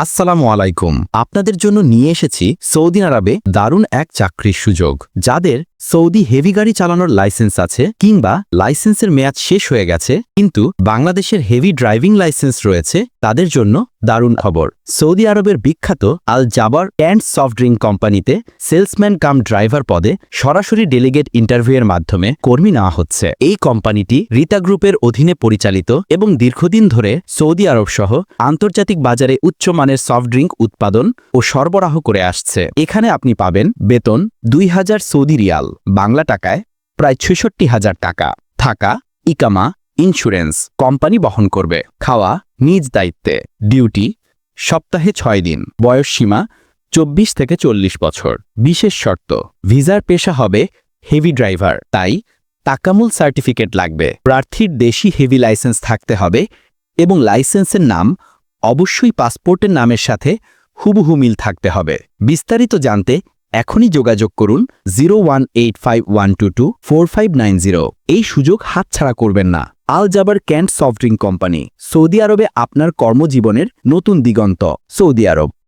আসসালামু আলাইকুম। আপনাদের জন্য নিয়ে এসেছি সৌদি আরবে দারুণ এক চাকরির সুযোগ যাদের সৌদি হেভি গাড়ি চালানোর লাইসেন্স আছে কিংবা লাইসেন্সের মেয়াদ শেষ হয়ে গেছে, কিন্তু বাংলাদেশের হেভি ড্রাইভিং লাইসেন্স রয়েছে, তাদের জন্য দারুণ খবর। সৌদি আরবের বিখ্যাত Al Jabar and soft drink কোম্পানিতে সেলসম্যান কাম ড্রাইভার পদে সরাসরি ডেলিগেট ইন্টারভিউয়ের মাধ্যমে কর্মী নেওয়া হচ্ছে। এই কোম্পানিটি রিতা গ্রুপের অধীনে পরিচালিত এবং দীর্ঘদিন ধরে সৌদি আরব সহ আন্তর্জাতিক বাজারে উচ্চমানের সফট ড্রিঙ্ক উৎপাদন ও সরবরাহ করে আসছে। এখানে আপনি পাবেন বেতন দুই হাজার সৌদি রিয়াল। বাংলা টাকায় প্রায় ছেষট্টি হাজার টাকা। থাকা, ইকামা, ইন্স্যুরেন্স কোম্পানি বহন করবে। খাওয়া, নিজ দায়িত্বে। ডিউটি, সপ্তাহে ছয় দিন। বয়স সীমা চব্বিশ থেকে চল্লিশ বছর। বিশেষ শর্ত, ভিসার পেশা হবে হেভি ড্রাইভার। তাই তাকামুল সার্টিফিকেট লাগবে। প্রার্থীর দেশি হেভি লাইসেন্স থাকতে হবে এবং লাইসেন্সের নাম অবশ্যই পাসপোর্টের নামের সাথে হুবহু মিল থাকতে হবে। বিস্তারিত জানতে এখনই যোগাযোগ করুন জিরো এই সুযোগ হাতছাড়া করবেন না। Al Jabar can't soft drink company, Saudi আরবে আপনার কর্মজীবনের নতুন দিগন্ত। সৌদি আরব।